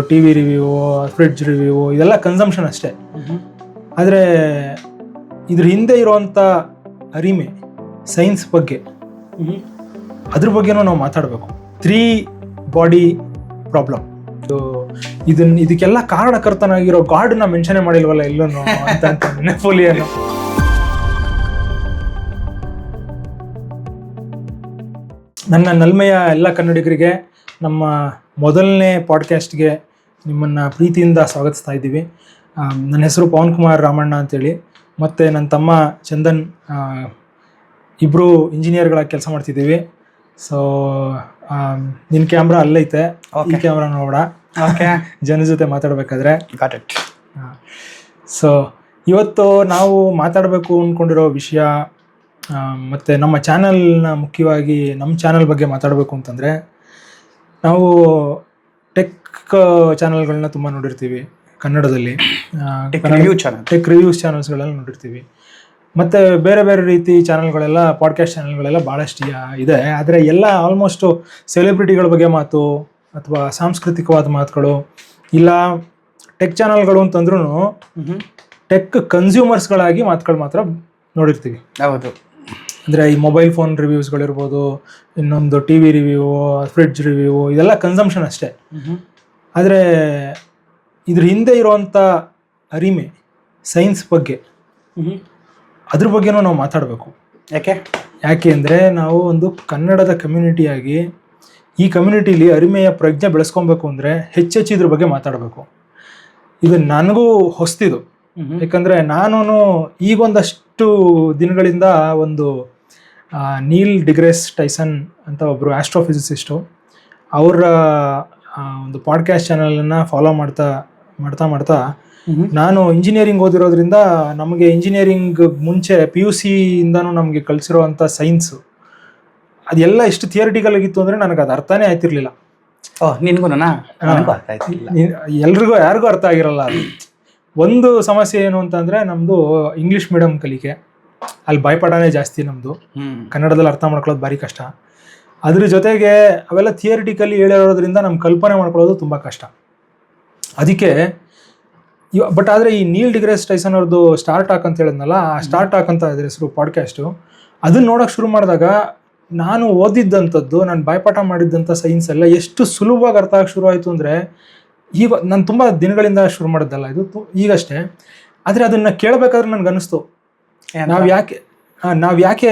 T V review fridge review ಇದೆಲ್ಲ consumption ಅಷ್ಟೇ. ಆದರೆ ಇದ್ರ ಹಿಂದೆ ಇರುವಂಥ ಅರಿಮೆ ಸೈನ್ಸ್ ಬಗ್ಗೆ, ಅದ್ರ ಬಗ್ಗೆನೂ ನಾವು ಮಾತಾಡಬೇಕು. ತ್ರೀ ಬಾಡಿ ಪ್ರಾಬ್ಲಮ್ ಇದನ್ನ ಇದಕ್ಕೆಲ್ಲ ಕಾರಣಕರ್ತನಾಗಿರೋ ಗಾಡ್ನ ಮೆನ್ಷನ್ ಮಾಡಿಲ್ವಲ್ಲ ಎಲ್ಲೂ ಅಂತ ನೆಪೋಲಿಯನ್ ನನ್ನ ನಲ್ಮೆಯ ಎಲ್ಲ ಕನ್ನಡಿಗರಿಗೆ ನಮ್ಮ ಮೊದಲನೇ ಪಾಡ್ಕಾಸ್ಟ್ಗೆ ನಿಮ್ಮನ್ನು ಪ್ರೀತಿಯಿಂದ ಸ್ವಾಗತಿಸ್ತಾ ಇದ್ದೀವಿ. ನನ್ನ ಹೆಸರು ಪವನ್ ಕುಮಾರ್ ರಾಮಣ್ಣ ಅಂತೇಳಿ. ಮತ್ತು ನನ್ನ ತಮ್ಮ ಚಂದನ್ ಇಬ್ಬರು ಇಂಜಿನಿಯರ್ಗಳಾಗಿ ಕೆಲಸ ಮಾಡ್ತಿದ್ದೀವಿ. ಸೊ ನಿನ್ನ ಕ್ಯಾಮ್ರಾ ಅಲ್ಲೈತೆ. ಈ ಕ್ಯಾಮ್ರಾ ನೋಡ ಓಕೆ ಜನ ಜೊತೆ ಮಾತಾಡಬೇಕಾದ್ರೆ. ಗಾಟ್ ಇಟ್ ಸೊ ಇವತ್ತು ನಾವು ಮಾತಾಡಬೇಕು ಅಂದ್ಕೊಂಡಿರೋ ವಿಷಯ ಮತ್ತು ನಮ್ಮ ಚಾನಲ್ನ ಮುಖ್ಯವಾಗಿ ನಮ್ಮ ಚಾನಲ್ ಬಗ್ಗೆ ಮಾತಾಡಬೇಕು ಅಂತಂದರೆ ನಾವು ಚಾನಲ್ಗಳನ್ನ ತುಂಬ ನೋಡಿರ್ತೀವಿ ಕನ್ನಡದಲ್ಲಿ. ರಿವ್ಯೂ ಚಾನಲ್ ಟೆಕ್ ರಿವ್ಯೂಸ್ ಚಾನಲ್ಸ್ಗಳೆಲ್ಲ ನೋಡಿರ್ತೀವಿ. ಮತ್ತು ಬೇರೆ ಬೇರೆ ರೀತಿ ಚಾನಲ್ಗಳೆಲ್ಲ ಪಾಡ್ಕಾಸ್ಟ್ ಚಾನಲ್ಗಳೆಲ್ಲ ಭಾಳಷ್ಟು ಇದೆ. ಆದರೆ ಎಲ್ಲ ಆಲ್ಮೋಸ್ಟು ಸೆಲೆಬ್ರಿಟಿಗಳ ಬಗ್ಗೆ ಮಾತು ಅಥವಾ ಸಾಂಸ್ಕೃತಿಕವಾದ ಮಾತುಗಳು ಇಲ್ಲ ಟೆಕ್ ಚಾನಲ್ಗಳು ಅಂತಂದ್ರೂ ಟೆಕ್ ಕನ್ಸ್ಯೂಮರ್ಸ್ಗಳಾಗಿ ಮಾತುಗಳು ಮಾತ್ರ ನೋಡಿರ್ತೀವಿ. ಹೌದು. ಅಂದರೆ ಈ ಮೊಬೈಲ್ ಫೋನ್ ರಿವ್ಯೂಸ್ಗಳಿರ್ಬೋದು ಇನ್ನೊಂದು T V review fridge review ಇದೆಲ್ಲ ಕನ್ಸಂಪ್ಷನ್ ಅಷ್ಟೇ. ಆದರೆ ಇದ್ರ ಹಿಂದೆ ಇರುವಂಥ ಅರಿಮೆ ಸೈನ್ಸ್ ಬಗ್ಗೆ ಅದ್ರ ಬಗ್ಗೆನೂ ನಾವು ಮಾತಾಡಬೇಕು. ಯಾಕೆ? ಯಾಕೆ ಅಂದರೆ ನಾವು ಒಂದು ಕನ್ನಡದ ಕಮ್ಯುನಿಟಿಯಾಗಿ ಈ ಕಮ್ಯುನಿಟಿಲಿ ಅರಿಮೆಯ ಪ್ರಜ್ಞೆ ಬೆಳೆಸ್ಕೊಬೇಕು ಅಂದರೆ ಹೆಚ್ಚೆಚ್ಚು ಇದ್ರ ಬಗ್ಗೆ ಮಾತಾಡಬೇಕು. ಇದು ನನಗೂ ಹೊಸ್ತಿದು. ಯಾಕಂದರೆ ನಾನು ಈಗೊಂದಷ್ಟು ದಿನಗಳಿಂದ ಒಂದು ನೀಲ್ ಡಿಗ್ರೆಸ್ ಟೈಸನ್ ಅಂತ ಒಬ್ಬರು ಆಸ್ಟ್ರೋಫಿಸಿಸಿಸ್ಟು ಅವರ ಒಂದು ಪಾಡ್ಕಾಸ್ಟ್ ಚಾನಲನ್ನ ಫಾಲೋ ಮಾಡ್ತಾ ಮಾಡ್ತಾ ಮಾಡ್ತಾ ನಾನು ಇಂಜಿನಿಯರಿಂಗ್ ಓದಿರೋದ್ರಿಂದ ನಮಗೆ ಇಂಜಿನಿಯರಿಂಗ್ ಮುಂಚೆ ಪಿ ಯು ಸಿಯಿಂದನೂ ನಮಗೆ ಕಲಿಸಿರುವಂಥ ಸೈನ್ಸು ಅದೆಲ್ಲ ಎಷ್ಟು ಥಿಯರಿಟಿಕಲ್ ಆಗಿತ್ತು ಅಂದರೆ ನನಗೆ ಅದು ಅರ್ಥನೇ ಆಯ್ತಿರ್ಲಿಲ್ಲ. ಎಲ್ರಿಗೂ ಯಾರಿಗೂ ಅರ್ಥ ಆಗಿರಲ್ಲ ಅದು. ಒಂದು ಸಮಸ್ಯೆ ಏನು ಅಂತಂದರೆ ನಮ್ಮದು ಇಂಗ್ಲೀಷ್ ಮೀಡಿಯಂ ಕಲಿಕೆ. ಅಲ್ಲಿ ಭಯಪಡನೇ ಜಾಸ್ತಿ ನಮ್ಮದು ಕನ್ನಡದಲ್ಲಿ ಅರ್ಥ ಮಾಡ್ಕೊಳ್ಳೋದು ಭಾರಿ ಕಷ್ಟ. ಅದ್ರ ಜೊತೆಗೆ ಅವೆಲ್ಲ ಥಿಯರಿಟಿಕಲಿ ಹೇಳಿರೋದ್ರಿಂದ ನಮ್ಮ ಕಲ್ಪನೆ ಮಾಡ್ಕೊಳ್ಳೋದು ತುಂಬ ಕಷ್ಟ. ಅದಕ್ಕೆ ಇವ ಬಟ್ ಆದರೆ ಈ ನೀಲ್ ಡಿಗ್ರೆಸ್ ಟೈಸನ್ ಅವ್ರದ್ದು ಸ್ಟಾರ್ಟ್ ಟಾಕ್ ಅಂತ ಹೇಳಿದ್ನಲ್ಲ ಆ ಸ್ಟಾರ್ಟ್ ಟಾಕ್ ಅಂತ ಇದ್ರ ಹೆಸರು ಪಾಡ್ಕಾಸ್ಟು ಅದನ್ನ ನೋಡೋಕೆ ಶುರು ಮಾಡಿದಾಗ ನಾನು ಓದಿದ್ದಂಥದ್ದು ನಾನು ಬಾಯ್ಪಾಠ ಮಾಡಿದ್ದಂಥ ಸೈನ್ಸ್ ಎಲ್ಲ ಎಷ್ಟು ಸುಲಭವಾಗಿ ಅರ್ಥ ಆಗಕ್ಕೆ ಶುರು ಆಯಿತು ಅಂದರೆ ಈಗ ನಾನು ತುಂಬ ದಿನಗಳಿಂದ ಶುರು ಮಾಡಿದ್ದಲ್ಲ ಇದು ತು- ಈಗಷ್ಟೇ. ಆದರೆ ಅದನ್ನು ಕೇಳಬೇಕಾದ್ರೆ ನನಗೆ ಅನಿಸ್ತು? ನಾವು ಯಾಕೆ ನಾವು ಯಾಕೆ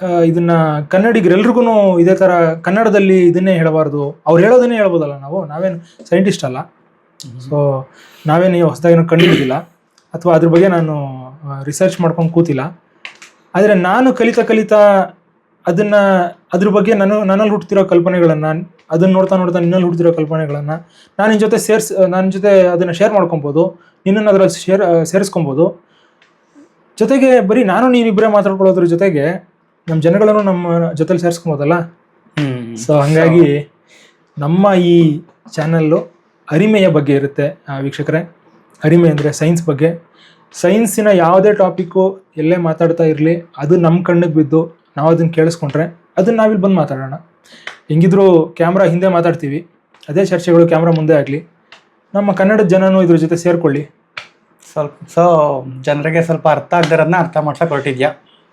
ಇದನ್ನ ಕನ್ನಡಿಗರೆಲ್ರಿಗೂ ಇದೇ ಥರ ಕನ್ನಡದಲ್ಲಿ ಇದನ್ನೇ ಹೇಳಬಾರ್ದು. ಅವ್ರು ಹೇಳೋದನ್ನೇ ಹೇಳ್ಬೋದಲ್ಲ ನಾವು? ನಾವೇನು ಸೈಂಟಿಸ್ಟ್ ಅಲ್ಲ. ಸೊ ನಾವೇನು ಹೊಸದಾಗಿ ಕಂಡುಹಿಡಿದಿಲ್ಲ. ಅಥವಾ ಅದ್ರ ಬಗ್ಗೆ ನಾನು ರಿಸರ್ಚ್ ಮಾಡ್ಕೊಂಡು ಕೂತಿಲ್ಲ. ಆದರೆ ನಾನು ಕಲಿತಾ ಕಲಿತಾ ಅದನ್ನ, ಅದ್ರ ಬಗ್ಗೆ ನಾನು, ನನ್ನಲ್ಲಿ ಹುಡ್ತಿರೋ ಕಲ್ಪನೆಗಳನ್ನು, ಅದನ್ನ ನೋಡ್ತಾ ನೋಡ್ತಾ ನಿನ್ನಲ್ಲಿ ಹುಡ್ತಿರೋ ಕಲ್ಪನೆಗಳನ್ನು ನಾನು ನಿನ್ನ ಜೊತೆ ಸೇರ್ಸ್ ನನ್ನ ಜೊತೆ ಅದನ್ನು ಶೇರ್ ಮಾಡ್ಕೊಬೋದು ನಿನ್ನನ್ನು ಅದರಲ್ಲಿ ಶೇರ್ ಸೇರಿಸ್ಕೊಬೋದು ಜೊತೆಗೆ ಬರೀ ನಾನು ನೀವಿಬ್ಬರೇ ಮಾತಾಡ್ಕೊಳ್ಳೋದ್ರ ಜೊತೆಗೆ ನಮ್ಮ ಜನಗಳನ್ನು ನಮ್ಮ ಜೊತೆಲಿ ಸೇರಿಸ್ಕೊಬೋದಲ್ಲ? ಸೊ ಹಂಗಾಗಿ ನಮ್ಮ ಈ ಚಾನಲ್ಲು ಅರಿಮೆಯ ಬಗ್ಗೆ ಇರುತ್ತೆ ವೀಕ್ಷಕರೇ. ಅರಿಮೆ ಅಂದರೆ ಸೈನ್ಸ್ ಬಗ್ಗೆ. ಸೈನ್ಸಿನ ಯಾವುದೇ ಟಾಪಿಕ್ಕು ಎಲ್ಲೇ ಮಾತಾಡ್ತಾ ಇರಲಿ ಅದು ನಮ್ಮ ಕಣ್ಣಿಗೆ ಬಿದ್ದು ನಾವು ಅದನ್ನು ಕೇಳಿಸ್ಕೊಂಡ್ರೆ ಅದನ್ನು ನಾವಿಲ್ಲಿ ಬಂದು ಮಾತಾಡೋಣ. ಹೆಂಗಿದ್ರು ಕ್ಯಾಮ್ರಾ ಹಿಂದೆ ಮಾತಾಡ್ತೀವಿ ಅದೇ ಚರ್ಚೆಗಳು ಕ್ಯಾಮ್ರಾ ಮುಂದೆ ಆಗಲಿ. ನಮ್ಮ ಕನ್ನಡದ ಜನನೂ ಇದ್ರ ಜೊತೆ ಸೇರಿಕೊಳ್ಳಿ. ಸ್ವಲ್ಪ ಸೊ ಜನರಿಗೆ ಸ್ವಲ್ಪ ಅರ್ಥ ಆಗದಿರೋದನ್ನ ಅರ್ಥ ಮಾಡ್ಸಕ್ಕೆ ಹೊರಟಿದ್ಯಾ?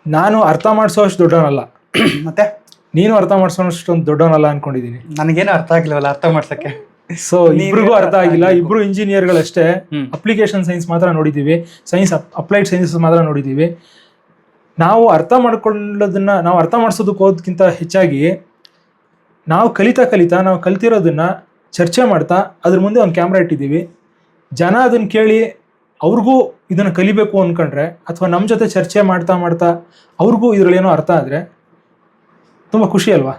ನಾನು ಅರ್ಥ ಮಾಡಿಸೋ ಅಷ್ಟು ದೊಡ್ಡವನಲ್ಲ. ಮತ್ತೆ? ನೀನು ಅರ್ಥ ಮಾಡಿಸೋಷ್ಟೊಂದು ದೊಡ್ಡವನಲ್ಲ ಅನ್ಕೊಂಡಿದ್ದೀನಿ. ನನಗೇನು ಅರ್ಥ ಆಗ್ಲಿವಲ್ಲ ಅರ್ಥ ಮಾಡ್ಸಕ್ಕೆ? ಸೊ ಇಬ್ರಿಗೂ ಅರ್ಥ ಆಗಿಲ್ಲ. ಇಬ್ರು ಇಂಜಿನಿಯರ್ಗಳಷ್ಟೇ. ಅಪ್ಲಿಕೇಶನ್ ಸೈನ್ಸ್ ಮಾತ್ರ ನೋಡಿದ್ದೀವಿ. ಸೈನ್ಸ್ ಅಪ್ಲೈಡ್ ಸೈನ್ಸಸ್ ಮಾತ್ರ ನೋಡಿದ್ದೀವಿ. ನಾವು ಅರ್ಥ ಮಾಡ್ಕೊಳ್ಳೋದನ್ನ ನಾವು ಅರ್ಥ ಮಾಡಿಸೋದಕ್ಕೆ ಹೋದಕ್ಕಿಂತ ಹೆಚ್ಚಾಗಿ ನಾವು ಕಲಿತಾ ಕಲಿತಾ ನಾವು ಕಲ್ತಿರೋದನ್ನ ಚರ್ಚೆ ಮಾಡ್ತಾ ಅದ್ರ ಮುಂದೆ ಒಂದು ಕ್ಯಾಮ್ರಾ ಇಟ್ಟಿದ್ದೀವಿ. ಜನ ಅದನ್ನ ಕೇಳಿ ಅವ್ರಿಗೂ ಇದನ್ನು ಕಲಿಬೇಕು ಅನ್ಕೊಂಡ್ರೆ ಅಥವಾ ನಮ್ಮ ಜೊತೆ ಚರ್ಚೆ ಮಾಡ್ತಾ ಮಾಡ್ತಾ ಅವ್ರಿಗೂ ಇದ್ರಲ್ಲಿ ಏನೋ ಅರ್ಥ ಆದರೆ ತುಂಬ ಖುಷಿ ಅಲ್ವಾ?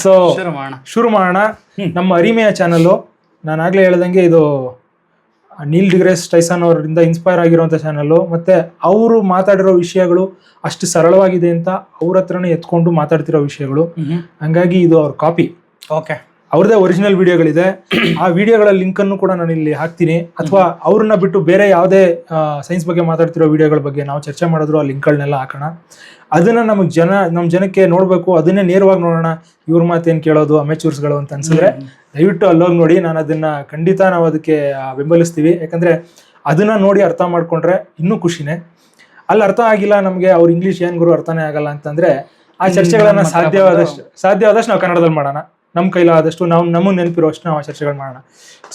ಸೊ ಶುರು ಮಾಡೋಣ ನಮ್ಮ ಅರಿಮೆಯ ಚಾನಲ್ಲು ನಾನು ಆಗಲೇ ಹೇಳ್ದಂಗೆ ಇದು ನೀಲ್ ಡಿಗ್ರೆಸ್ ಟೈಸನ್ ಅವರಿಂದ ಇನ್ಸ್ಪೈರ್ ಆಗಿರುವಂಥ ಚಾನಲ್ಲು ಮತ್ತು ಅವರು ಮಾತಾಡಿರೋ ವಿಷಯಗಳು ಅಷ್ಟು ಸರಳವಾಗಿದೆ ಅಂತ ಅವ್ರ ಹತ್ರನೇ ಎತ್ಕೊಂಡು ಮಾತಾಡ್ತಿರೋ ವಿಷಯಗಳು. ಹಂಗಾಗಿ ಇದು ಅವ್ರ ಕಾಪಿ ಓಕೆ ಅವ್ರದ್ದೇ ಒರಿಜಿನಲ್ ವಿಡಿಯೋಗಳಿದೆ ಆ ವಿಡಿಯೋಗಳ ಲಿಂಕನ್ನು ಕೂಡ ನಾನು ಇಲ್ಲಿ ಹಾಕ್ತೀನಿ. ಅಥವಾ ಅವ್ರನ್ನ ಬಿಟ್ಟು ಬೇರೆ ಯಾವುದೇ ಸೈನ್ಸ್ ಬಗ್ಗೆ ಮಾತಾಡ್ತಿರೋ ವಿಡಿಯೋಗಳ ಬಗ್ಗೆ ನಾವು ಚರ್ಚೆ ಮಾಡಿದ್ರು ಆ ಲಿಂಕ್ಗಳನ್ನೆಲ್ಲ ಹಾಕೋಣ. ಅದನ್ನ ನಮಗೆ ಜನ ನಮ್ಮ ಜನಕ್ಕೆ ನೋಡಬೇಕು. ಅದನ್ನೇ ನೇರವಾಗಿ ನೋಡೋಣ. ಇವ್ರ ಮಾತೇನು ಕೇಳೋದು ಅಮೆಚೂರ್ಸ್ಗಳು ಅಂತ ಅನ್ಸಿದ್ರೆ ದಯವಿಟ್ಟು ಅಲ್ಲೋಗಿ ನೋಡಿ. ನಾನು ಅದನ್ನ ಖಂಡಿತ ನಾವು ಅದಕ್ಕೆ ಬೆಂಬಲಿಸ್ತೀವಿ. ಯಾಕಂದ್ರೆ ಅದನ್ನ ನೋಡಿ ಅರ್ಥ ಮಾಡ್ಕೊಂಡ್ರೆ ಇನ್ನೂ ಖುಷಿನೇ. ಅಲ್ಲಿ ಅರ್ಥ ಆಗಿಲ್ಲ ನಮಗೆ ಅವ್ರ ಇಂಗ್ಲಿಷ್ ಏನ್ ಗುರು ಅರ್ಥನೇ ಆಗಲ್ಲ ಅಂತಂದ್ರೆ ಆ ಚರ್ಚೆಗಳನ್ನ ಸಾಧ್ಯವಾದಷ್ಟು ಸಾಧ್ಯವಾದಷ್ಟು ನಾವು ಕನ್ನಡದಲ್ಲಿ ಮಾಡೋಣ. ನಮ್ಮ ಕೈಲಾದಷ್ಟು ನಾವು ನಮಗೆ ನೆನಪಿರುವಷ್ಟು ನಾವು ಆ ಚರ್ಚೆಗಳು ಮಾಡೋಣ.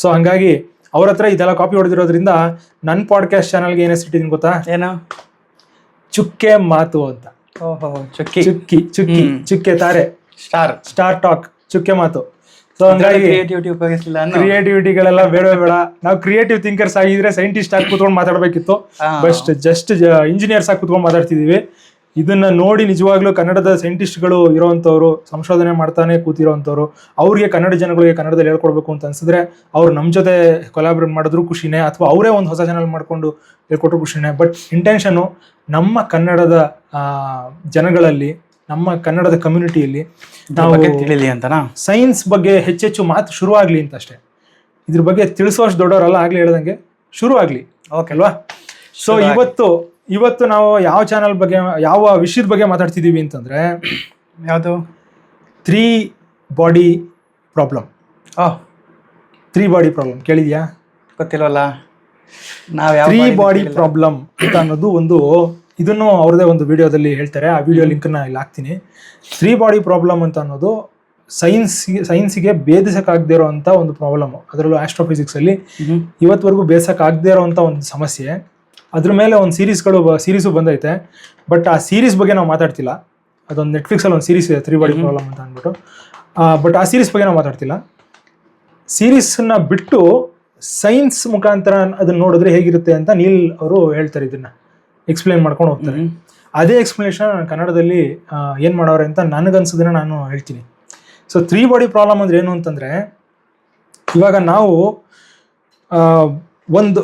ಸೊ ಹಂಗಾಗಿ ಅವ್ರ ಹತ್ರ ಇದೆಲ್ಲ ಕಾಪಿ ಹೊಡೆದಿರೋದ್ರಿಂದ ನನ್ನ ಪಾಡ್ಕಾಸ್ಟ್ ಚಾನಲ್ಗೆ ಏನೇ ಸಿಟ್ಟಿದ್ದೀನಿ ಗೊತ್ತಾ? ಏನೋ? ಚುಕ್ಕೆ ಮಾತು ಅಂತ. ಓಹೋ ಚುಕ್ಕಿ. ಚುಕ್ಕಿ ಚುಕ್ಕಿ ಚುಕ್ಕೆ ತಾರೆ. ಸ್ಟಾರ್ ಸ್ಟಾರ್ ಟಾಕ್ ಚುಕ್ಕೆ ಮಾತು. ಸೊ ಹಂಗಾಗಿ ಕ್ರಿಯೇಟಿವಿಟಿ ಉಪಯೋಗಿಸಲಿಲ್ಲ ಕ್ರಿಯೇಟಿವಿಟಿಗಳೆಲ್ಲ ಬೇಡ ಬೇಡ. ನಾವು ಕ್ರಿಯೇಟಿವ್ ಥಿಂಕರ್ಸ್ ಆಗಿದ್ರೆ ಸೈಂಟಿಸ್ಟ್ ಆಗಿ ಕುತ್ಕೊಂಡು ಮಾತಾಡ್ಬೇಕಿತ್ತು. ಬಸ್ಟ್ ಜಸ್ಟ್ ಇಂಜಿನಿಯರ್ಸ್ ಆಗಿ ಕುತ್ಕೊಂಡು ಮಾತಾಡ್ತಿದೀವಿ. ಇದನ್ನ ನೋಡಿ ನಿಜವಾಗ್ಲೂ ಕನ್ನಡದ ಸೈಂಟಿಸ್ಟ್ಗಳು ಇರೋವಂಥವ್ರು ಸಂಶೋಧನೆ ಮಾಡ್ತಾನೆ ಕೂತಿರೋವಂಥವ್ರು ಅವ್ರಿಗೆ ಕನ್ನಡ ಜನಗಳಿಗೆ ಕನ್ನಡದಲ್ಲಿ ಹೇಳ್ಕೊಡ್ಬೇಕು ಅಂತ ಅನ್ಸಿದ್ರೆ ಅವ್ರು ನಮ್ಮ ಜೊತೆ ಕೊಲಾಬ್ರೇಟ್ ಮಾಡಿದ್ರು ಖುಷಿನೇ ಅಥವಾ ಅವರೇ ಒಂದು ಹೊಸ ಚಾನಲ್ ಮಾಡ್ಕೊಂಡು ಹೇಳ್ಕೊಟ್ರು ಖುಷಿನೇ. ಬಟ್ ಇಂಟೆನ್ಷನು ನಮ್ಮ ಕನ್ನಡದ ಜನಗಳಲ್ಲಿ ನಮ್ಮ ಕನ್ನಡದ ಕಮ್ಯುನಿಟಿಯಲ್ಲಿ ನಾವು ತಿಳಿಲಿ ಅಂತನಾ? ಸೈನ್ಸ್ ಬಗ್ಗೆ ಹೆಚ್ಚೆಚ್ಚು ಮಾತು ಶುರು ಆಗ್ಲಿ ಅಂತ ಅಷ್ಟೇ. ಇದ್ರ ಬಗ್ಗೆ ತಿಳಿಸೋಷ್ಟು ದೊಡ್ಡವರಲ್ಲ ಆಗ್ಲಿ ಹೇಳ್ದಂಗೆ ಶುರು ಆಗ್ಲಿ ಓಕೆ ಅಲ್ವಾ ಸೊ ಇವತ್ತು ಇವತ್ತು ನಾವು ಯಾವ ಚಾನಲ್ ಬಗ್ಗೆ ಯಾವ ವಿಷಯದ ಬಗ್ಗೆ ಮಾತಾಡ್ತಿದ್ದೀವಿ ಅಂತಂದ್ರೆ ಯಾವುದು? Three body problem oh three body problem ಕೇಳಿದ್ಯಾ? ಗೊತ್ತಿಲ್ವಲ್ಲ. ನಾವು ತ್ರೀ ಬಾಡಿ ಪ್ರಾಬ್ಲಮ್ ಅಂತ ಅನ್ನೋದು ಒಂದು ಇದನ್ನು ಅವ್ರದೇ ಒಂದು ವಿಡಿಯೋದಲ್ಲಿ ಹೇಳ್ತಾರೆ. ಆ ವಿಡಿಯೋ ಲಿಂಕನ್ನ ಇಲ್ಲಿ ಹಾಕ್ತೀನಿ. ತ್ರೀ ಬಾಡಿ ಪ್ರಾಬ್ಲಮ್ ಅಂತ ಅನ್ನೋದು ಸೈನ್ಸ್ ಸೈನ್ಸಿಗೆ ಭೇದಿಸಕ್ಕಾಗದೇ ಇರೋವಂಥ ಒಂದು ಪ್ರಾಬ್ಲಮ್ ಅದರಲ್ಲೂ ಆಸ್ಟ್ರೋಫಿಸಿಕ್ಸ್ ಅಲ್ಲಿ ಹ್ಮ್. ಇವತ್ವರೆಗೂ ಬೇಸಕ್ಕಾಗದೇ ಇರೋವಂಥ ಒಂದು ಸಮಸ್ಯೆ. ಅದ್ರ ಮೇಲೆ ಒಂದು ಸೀರೀಸ್ಗಳು ಸೀರೀಸು ಬಂದೈತೆ. ಬಟ್ ಆ ಸೀರೀಸ್ ಬಗ್ಗೆ ನಾವು ಮಾತಾಡ್ತಿಲ್ಲ. ಅದೊಂದು ನೆಟ್ಫ್ಲಿಕ್ಸಲ್ಲಿ ಒಂದು ಸೀರೀಸ್ ಇದೆ ತ್ರೀ ಬಾಡಿ ಪ್ರಾಬ್ಲಮ್ ಅಂತ ಅಂದ್ಬಿಟ್ಟು. ಬಟ್ ಆ ಸೀರೀಸ್ ಬಗ್ಗೆ ನಾವು ಮಾತಾಡ್ತಿಲ್ಲ. ಸೀರೀಸ್ನ ಬಿಟ್ಟು ಸೈನ್ಸ್ ಮುಖಾಂತರ ಅದನ್ನ ನೋಡಿದ್ರೆ ಹೇಗಿರುತ್ತೆ ಅಂತ ನೀಲ್ ಅವರು ಹೇಳ್ತಾರೆ ಇದನ್ನ. ಎಕ್ಸ್ಪ್ಲೈನ್ ಮಾಡ್ಕೊಂಡು ಹೋಗ್ತಾರೆ. ಅದೇ ಎಕ್ಸ್ಪ್ಲನೇಷನ್ ಕನ್ನಡದಲ್ಲಿ ಏನು ಮಾಡವ್ರೆ ಅಂತ ನನಗನ್ಸೋದನ್ನ ನಾನು ಹೇಳ್ತೀನಿ. ಸೊ ತ್ರೀ ಬಾಡಿ ಪ್ರಾಬ್ಲಮ್ ಅಂದ್ರೆ ಏನು ಅಂತಂದ್ರೆ ಇವಾಗ ನಾವು ಒಂದು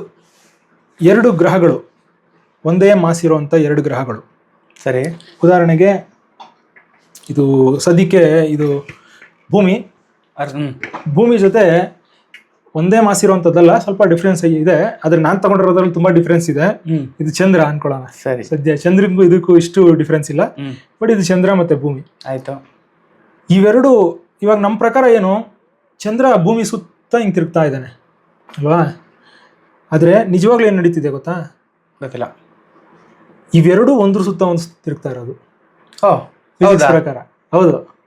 ಎರಡು ಗ್ರಹಗಳು. ಒಂದೇ ಮಾಸ್ ಇರುವಂತ ಎರಡು ಗ್ರಹಗಳು. ಸರಿ. ಉದಾಹರಣೆಗೆ ಇದು ಸದ್ಯಕ್ಕೆ ಇದು ಭೂಮಿ. ಭೂಮಿ ಜೊತೆ ಒಂದೇ ಮಾಸ್ ಇರುವಂಥದ್ದಲ್ಲ ಸ್ವಲ್ಪ ಡಿಫ್ರೆನ್ಸ್ ಇದೆ. ಆದ್ರೆ ನಾನು ತಗೊಂಡಿರೋದ್ರಲ್ಲಿ ತುಂಬಾ ಡಿಫ್ರೆನ್ಸ್ ಇದೆ. ಇದು ಚಂದ್ರ ಅನ್ಕೊಳ್ಳೋಣ. ಸರಿ. ಸದ್ಯ ಚಂದ್ರಿಗೂ ಇದಕ್ಕೂ ಇಷ್ಟು ಡಿಫ್ರೆನ್ಸ್ ಇಲ್ಲ. ಬಟ್ ಇದು ಚಂದ್ರ ಮತ್ತೆ ಭೂಮಿ. ಆಯ್ತು. ಇವೆರಡು ಇವಾಗ ನಮ್ಮ ಪ್ರಕಾರ ಏನು ಚಂದ್ರ ಭೂಮಿ ಸುತ್ತ ಹಿಂಗೆ ತಿರುಗ್ತಾ ಇದ್ದಾನೆ. ಅಲ್ವಾ? ಆದ್ರೆ ನಿಜವಾಗ್ಲೂ ಏನು ನಡೀತಿದೆ ಗೊತ್ತಾ? ಗೊತ್ತಿಲ್ಲ. ಇವೆರಡು ಒಂದ್ರ ಸುತ್ತ ಒಂದು ತಿರುಗ್ತಾ ಇರೋದು. Physics ಪ್ರಕಾರ. ಹೌದು.